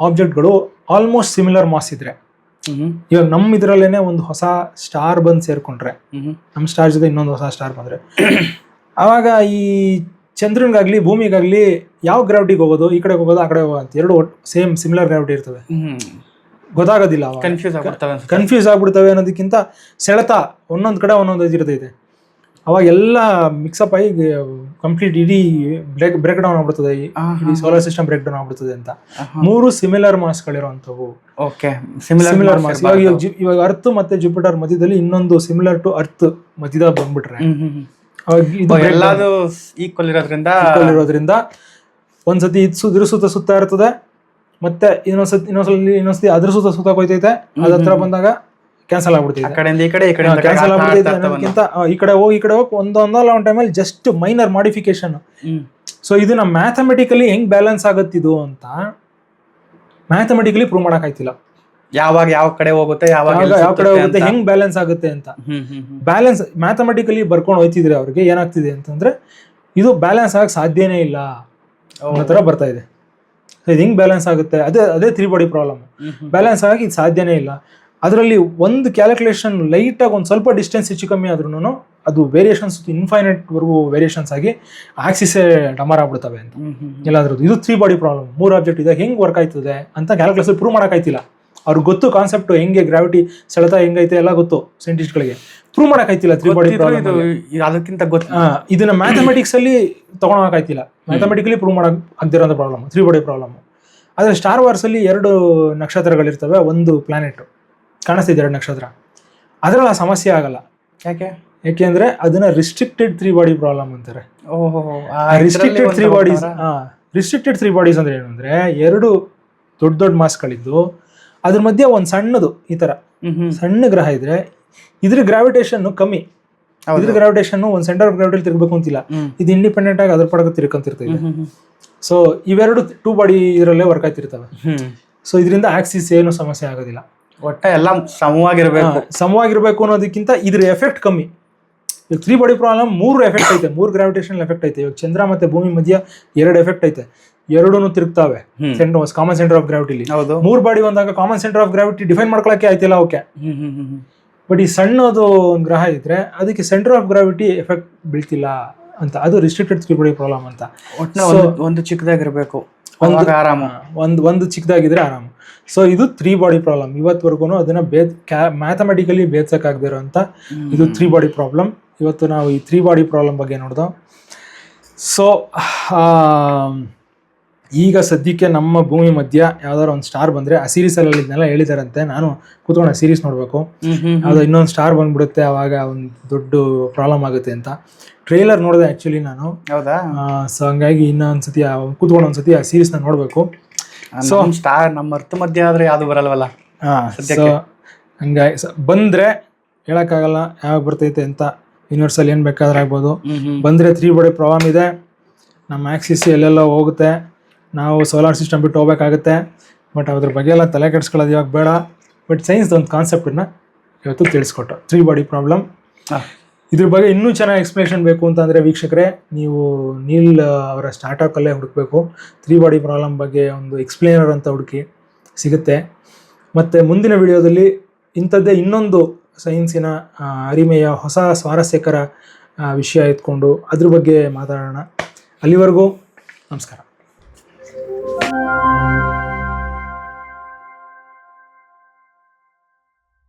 ಆಬ್ಜೆಕ್ಟ್ಗಳು ಆಲ್ಮೋಸ್ಟ್ ಸಿಮಿಲರ್ ಮಾಸ್ ಇದ್ರೆ. ಇವಾಗ ನಮ್ಮ ಇದರಲ್ಲೇನೆ ಒಂದು ಹೊಸ ಸ್ಟಾರ್ ಬಂದು ಸೇರ್ಕೊಂಡ್ರೆ. ನಮ್ಮ ಸ್ಟಾರ್ ಜೊತೆ ಇನ್ನೊಂದು ಹೊಸ ಸ್ಟಾರ್ ಬಂದರೆ. ಆವಾಗ ಈ ಚಂದ್ರನ್ಗಾಗ್ಲಿ ಭೂಮಿಗಾಗ್ಲಿ ಯಾವ ಗ್ರಾವಿಟಿಗೆ ಹೋಗೋದು ಈ ಕಡೆ ಹೋಗೋದು ಆ ಕಡೆ ಹೋಗೋದು ಅಂತ ಎರಡು ಸೇಮ್ ಸಿಮಿಲರ್ ಗ್ರಾವಿಟಿ ಇರ್ತವೆ. ಗೊತ್ತಾಗೋದಿಲ್ಲ ಕನ್ಫ್ಯೂಸ್ ಆಗ್ಬಿಡ್ತವೆ ಅನ್ಸುತ್ತೆ. ಕನ್ಫ್ಯೂಸ್ ಆಗ್ಬಿಡ್ತವೆ ಅನ್ನೋದಕ್ಕಿಂತ ಸೆಳೆತ ಒಂದೊಂದು ಕಡೆ ಒಂದೊಂದು ಇರ್ತೈತೆ. ಅವಾಗ ಎಲ್ಲ ಮಿಕ್ಸಪ್ ಆಗಿ ಕಂಪ್ಲೀಟ್ ಇಡೀ ಬ್ರೇಕ್ ಬ್ರೇಕ್ ಡೌನ್ ಆಗ್ಬಿಡ್ತದೆ. ಈ- ಇಡೀ ಸೋಲಾರ್ ಸಿಸ್ಟಮ್ ಬ್ರೇಕ್ ಡೌನ್ ಆಗ್ಬಿಡ್ತದೆ ಅಂತ. ಮೂರು ಸಿಮಿಲರ್ ಮಾಸ್ಗಳಿರುವಂಥವು ಓಕೆ ಸಿಮಿಲರ್ ಸಿಮಿಲರ್ ಮಾಸ್ ಇವಾಗ ಇವಾಗ ಅರ್ತ್ ಮತ್ತೆ ಜುಪಿಟರ್ ಮಧ್ಯದಲ್ಲಿ ಇನ್ನೊಂದು ಸಿಮಿಲರ್ ಟು ಅರ್ತ್ ಮಧ್ಯದ ಬಂದ್ಬಿಟ್ರೆ. ಎಲ್ಲಾದು ಈಕ್ವಲ್ ಇರೋದ್ರಿಂದ ಈಕ್ವಲ್ ಇರೋದ್ರಿಂದ ಒಂದ್ಸತಿ ಇದು ಸುತ್ತ ಇರ್ತದೆ. ಮತ್ತೆ ಇನ್ನೊಂದ್ಸತಿ ಇನ್ನೊಂದ್ಸಲ ಇನ್ನೊಂದ್ಸತಿ ಅದ್ರ ಸುತ್ತ ಸುತ್ತ ಹೋಯ್ತೈತೆ ಅದ್ರ ಹತ್ರ ಬಂದಾಗ ಕ್ಯಾನ್ಸಲ್ ಆಗ್ಬಿಡ್ತೈತೆ. ಕಡೆಯಿಂದ ಈ ಕಡೆ ಈ ಕಡೆ ಕ್ಯಾನ್ಸಲ್ ಆಗ್ಬಿಡ್ತೈತೆ ಅನ್ನೋದಕ್ಕಿಂತ ಈ ಕಡೆ ಹೋಗಿ ಈ ಕಡೆ ಹೋಗಿ ಒಂದೊಂದಲ್ಲ ಒಂದು ಟೈಮಲ್ಲಿ ಜಸ್ಟ್ ಮೈನರ್ ಮಾಡಿಫಿಕೇಶನ್ ಸೊ ಇದನ್ನ ಮ್ಯಾಥಮೆಟಿಕಲಿ ಹೆಂಗ್ ಬ್ಯಾಲೆನ್ಸ್ ಆಗತ್ತಿದು ಅಂತ ಮ್ಯಾಥಮೆಟಿಕಲಿ ಪ್ರೂವ್ ಮಾಡಕ್ಕಾಯ್ತಿಲ್ಲ. ಯಾವಾಗ ಯಾವ ಕಡೆ ಹೋಗುತ್ತೆ ಯಾವಾಗ ಯಾವ ಕಡೆ ಹೋಗುತ್ತೆ ಹೆಂಗ್ ಬ್ಯಾಲೆನ್ಸ್ ಆಗುತ್ತೆ ಅಂತ. ಬ್ಯಾಲೆನ್ಸ್ ಮ್ಯಾಥಮೆಟಿಕಲಿ ಬರ್ಕೊಂಡು ಹೋಯ್ತಿದ್ರೆ ಅವ್ರಿಗೆ ಏನಾಗ್ತಿದೆ ಅಂತಂದ್ರೆ ಇದು ಬ್ಯಾಲೆನ್ಸ್ ಆಗಕ್ ಸಾಧ್ಯನೇ ಇಲ್ಲ ಅನ್ನೋ ಥರ ಬರ್ತಾ ಇದೆ. ಇದು ಹಿಂಗೆ ಬ್ಯಾಲೆನ್ಸ್ ಆಗುತ್ತೆ? ಅದೇ ಅದೇ ತ್ರೀ ಬಾಡಿ ಪ್ರಾಬ್ಲಮ್. ಬ್ಯಾಲೆನ್ಸ್ ಆಗಿ ಇದು ಸಾಧ್ಯನೇ ಇಲ್ಲ. ಅದರಲ್ಲಿ ಒಂದು ಕ್ಯಾಲ್ಕುಲೇಷನ್ ಲೈಟಾಗಿ ಒಂದು ಸ್ವಲ್ಪ ಡಿಸ್ಟೆನ್ಸ್ ಹೆಚ್ಚು ಕಮ್ಮಿ ಆದ್ರೂ ಅದು ವೇರಿಯೇಷನ್ಸ್ ಇನ್ಫೈನೈಟ್ ವರ್ಗು ವೇರಿಯೇಷನ್ಸ್ ಆಗಿ ಆಕ್ಸಿಸೇ ಡಮರ್ ಆಗ್ಬಿಡ್ತವೆ ಅಂತ. ಎಲ್ಲಾದ್ರದ್ದು ಇದು ತ್ರೀ ಬಾಡಿ ಪ್ರಾಬ್ಲಮ್ ಮೂರು ಆಬ್ಜೆಕ್ಟ್ ಇದೆ. ಹೆಂಗೆ ವರ್ಕ್ ಆಯ್ತದೆ ಅಂತ ಕ್ಯಾಲ್ಕುಲೇಷನ್ ಪ್ರೂವ್ ಮಾಡೋಕ್ಕಾಯ್ತಿಲ್ಲ. ಅವ್ರಿಗೆ ಗೊತ್ತು ಕಾನ್ಸೆಪ್ಟ್ ಹೆಂಗೆ ಗ್ರಾವಿಟಿ ಸೆಳೆತ ಹೆಂಗೈತೆ ಎಲ್ಲ ಗೊತ್ತು ಸೈಂಟಿಸ್ಟ್ಗಳಿಗೆ ಪ್ರೂವ್ ಮಾಡೋಕ್ಕಾಯ್ತಿಲ್ಲ ತ್ರೀ ಬಾಡಿ ಇದು ಅದಕ್ಕಿಂತ ಗೊತ್ತ ಇದನ್ನ ಮ್ಯಾಥಮೆಟಿಕ್ಸ್ ಅಲ್ಲಿ ತಗೊಳಕಾಯ್ತಿಲ್ಲ ಮ್ಯಾಥಮೆಟಿಕಲಿ ಪ್ರೂವ್ ಮಾಡಕ್ ಆಗದಿರೋ ಪ್ರಾಬ್ಲಮ್ ತ್ರೀ ಬಾಡಿ ಪ್ರಾಬ್ಲಮ್ ಆದ್ರೆ ಸ್ಟಾರ್ ವಾರ್ಸ್ ಅಲ್ಲಿ ಎರಡು ನಕ್ಷತ್ರಗಳಿರ್ತವೆ ಒಂದು ಪ್ಲಾನೆಟ್ ಕಾಣಿಸ್ತಿದೆ ಎರಡು ನಕ್ಷತ್ರ. ಅದ್ರಲ್ಲಿ ಆ ಸಮಸ್ಯೆ ಆಗಲ್ಲ. ಯಾಕೆ? ಯಾಕೆಂದ್ರೆ ಅದನ್ನ ರಿಸ್ಟ್ರಿಕ್ಟೆಡ್ ತ್ರೀ ಬಾಡಿ ಪ್ರಾಬ್ಲಮ್ ಅಂತಾರೆ. Restricted three bodies restricted three bodies ಅಂದ್ರೆ ಏನು ಅಂದ್ರೆ ಎರಡು ದೊಡ್ಡ ದೊಡ್ಡ ಮಾಸ್ಗಳಿದ್ದು ಅದ್ರ ಮಧ್ಯೆ ಒಂದು ಸಣ್ಣದು ಈ ತರ. ಸಣ್ಣ ಗ್ರಹ ಇದ್ರೆ ಇದ್ರ ಗ್ರಾವಿಟೇಷನ್ ಕಮ್ಮಿ. ಇದ್ರ ಗ್ರಾವಿಟೇಷನ್ ಒಂದು ಸೆಂಟರ್ ಆಫ್ ಗ್ರಾವಿಟಿ ತಿರ್ಗಬೇಕು ಅಂತಿಲ್ಲ. ಇದು ಇಂಡಿಪೆಂಡೆಂಟ್ ಆಗಿ ಅದ್ರ ಪಡಕ ತಿರ್ಕೊಂತಿರ್ತದೆ ಸೊ ಇವೆರಡು ಟೂ ಬಾಡಿ ಇದರಲ್ಲೇ ವರ್ಕ್ ಆಗ್ತಿರ್ತವೆ. ಸೊ ಇದರಿಂದ ಆಕ್ಸಿಸ್ ಏನು ಸಮಸ್ಯೆ ಆಗೋದಿಲ್ಲ. ಒಟ್ಟ ಎಲ್ಲ ಸಮವಾಗಿರ್ಬೇಕು. ಸಮವಾಗಿರ್ಬೇಕು ಅನ್ನೋದಕ್ಕಿಂತ ಇದ್ರ ಎಫೆಕ್ಟ್ ಕಮ್ಮಿ. ಈಗ ತ್ರೀ ಬಾಡಿ ಪ್ರಾಬ್ಲಮ್ ಮೂರು ಎಫೆಕ್ಟ್ ಐತೆ ಮೂರು ಗ್ರಾವಿಟೇಷನ್ ಎಫೆಕ್ಟ್ ಐತೆ. ಇವಾಗ ಚಂದ್ರ ಮತ್ತೆ ಭೂಮಿ ಮಧ್ಯ ಎರಡು ಎಫೆಕ್ಟ್ ಐತೆ. ಎರಡೂ ತಿರುಗ್ತಾವೆ. ಸೆಂಟರ್ ಕಾಮನ್ ಸೆಂಟರ್ ಆಫ್ ಗ್ರಾವಿಟಿಲಿ ಹೌದು. ಮೂರು body ಒಂದಾಗ common centre of gravity define ಮಾಡ್ಕೊಳಕ್ಕೆ ಆಯ್ತಿಲ್ಲ ಓಕೆ. ಬಟ್ ಈ ಸಣ್ಣದು ಒಂದು ಗ್ರಹ ಇದ್ರೆ ಅದಕ್ಕೆ ಸೆಂಟರ್ ಆಫ್ ಗ್ರಾವಿಟಿ ಎಫೆಕ್ಟ್ ಬೀಳ್ತಿಲ್ಲ ಅಂತ. ಅದು ರಿಸ್ಟ್ರಿಕ್ಟೆಡ್ ತ್ರೀ ಬಾಡಿ ಪ್ರಾಬ್ಲಮ್ ಅಂತ. ಒಟ್ಟು ಒಂದು ಒಂದು ಚಿಕ್ಕದಾಗಿರ್ಬೇಕು. ಅವಾಗ ಆರಾಮ. ಒಂದು ಒಂದು ಚಿಕ್ಕದಾಗಿದ್ರೆ ಆರಾಮ. ಸೊ ಇದು ತ್ರೀ ಬಾಡಿ ಪ್ರಾಬ್ಲಮ್ ಇವತ್ತುವರೆಗೂ ಅದನ್ನ ಬೇದ್ ಕ್ಯಾ ಮ್ಯಾಥಮೆಟಿಕಲಿ ಬೇರ್ಸಕ್ಕಾಗದಿರೋ ಅಂತ ಇದು ತ್ರೀ ಬಾಡಿ ಪ್ರಾಬ್ಲಮ್ ಇವತ್ತು ನಾವು ಈ ತ್ರೀ ಬಾಡಿ ಪ್ರಾಬ್ಲಮ್ ಬಗ್ಗೆ ನೋಡ್ದೋ. ಸೊ ಈಗ ಸದ್ಯಕ್ಕೆ ನಮ್ಮ ಭೂಮಿ ಮಧ್ಯ ಯಾವ್ದಾದ್ರು ಒಂದು ಸ್ಟಾರ್ ಬಂದ್ರೆ ಆ ಸೀರೀಸಲ್ಲಿ ಇದನ್ನೆಲ್ಲ ಹೇಳಿದಾರಂತೆ. ನಾನು ಕೂತ್ಕೊಂಡು ಆ ಸೀರೀಸ್ ನೋಡಬೇಕು. ಅದು ಇನ್ನೊಂದು ಸ್ಟಾರ್ ಬಂದ್ಬಿಡುತ್ತೆ ಅವಾಗ ಒಂದು ದೊಡ್ಡ ಪ್ರಾಬ್ಲಮ್ ಆಗುತ್ತೆ ಅಂತ. ಟ್ರೈಲರ್ ನೋಡಿದೆ ಆಕ್ಚುಲಿ ನಾನು. ಹೌದಾ? ಸೊ ಹಂಗಾಗಿ ಇನ್ನೊಂದ್ಸತಿ ಕೂತ್ಕೊಂಡು ಒಂದ್ಸತಿ ಆ ಸೀರೀಸ್ನ ನೋಡಬೇಕು. ಸೊ ಸ್ಟಾರ್ ನಮ್ಮ ಅರ್ಥ ಮಧ್ಯ ಆದ್ರೆ ಯಾವ್ದು ಬರಲ್ವಲ್ಲ? ಸೊ ಹಂಗಾಗಿ ಬಂದ್ರೆ ಹೇಳಕ್ಕಾಗಲ್ಲ ಯಾವಾಗ ಬರ್ತೈತೆ ಅಂತ. ಯೂನಿವರ್ಸಲ್ಲಿ ಏನು ಬೇಕಾದ್ರೆ ಆಗ್ಬೋದು. ಬಂದರೆ ತ್ರೀ ಬಡೆ ಪ್ರಾಬ್ಲಮ್ ಇದೆ. ನಮ್ಮ ಆಕ್ಸಿಸ್ ಎಲ್ಲೆಲ್ಲ ಹೋಗುತ್ತೆ. ನಾವು ಸೋಲಾರ್ ಸಿಸ್ಟಮ್ ಬಿಟ್ಟು ಹೋಗ್ಬೇಕಾಗುತ್ತೆ. ಬಟ್ ಅದ್ರ ಬಗ್ಗೆ ಎಲ್ಲ ತಲೆ ಕೆಡಿಸ್ಕೊಳ್ಳೋದು ಇವಾಗ ಬೇಡ. ಬಟ್ ಸೈನ್ಸ್ ಒಂದು ಕಾನ್ಸೆಪ್ಟನ್ನ ಇವತ್ತು ತಿಳಿಸ್ಕೊಟ್ಟ ತ್ರೀ ಬಾಡಿ ಪ್ರಾಬ್ಲಮ್. ಇದ್ರ ಬಗ್ಗೆ ಇನ್ನೂ ಚೆನ್ನಾಗಿ ಎಕ್ಸ್ಪ್ಲೇಷನ್ ಬೇಕು ಅಂತಂದರೆ ವೀಕ್ಷಕರೇ ನೀವು ನೀಲ್ ಅವರ ಸ್ಟಾರ್ಟಪ್ಪಲ್ಲೇ ಹುಡುಕಬೇಕು. ತ್ರೀ ಬಾಡಿ ಪ್ರಾಬ್ಲಮ್ ಬಗ್ಗೆ ಒಂದು ಎಕ್ಸ್ಪ್ಲೇನರ್ ಅಂತ ಹುಡುಕಿ ಸಿಗುತ್ತೆ. ಮತ್ತು ಮುಂದಿನ ವಿಡಿಯೋದಲ್ಲಿ ಇಂಥದ್ದೇ ಇನ್ನೊಂದು ಸೈನ್ಸಿನ ಅರಿಮೆಯ ಹೊಸ ಸ್ವಾರಸ್ಯಕರ ವಿಷಯ ಎತ್ಕೊಂಡು ಅದ್ರ ಬಗ್ಗೆ ಮಾತಾಡೋಣ. ಅಲ್ಲಿವರೆಗೂ ನಮಸ್ಕಾರ.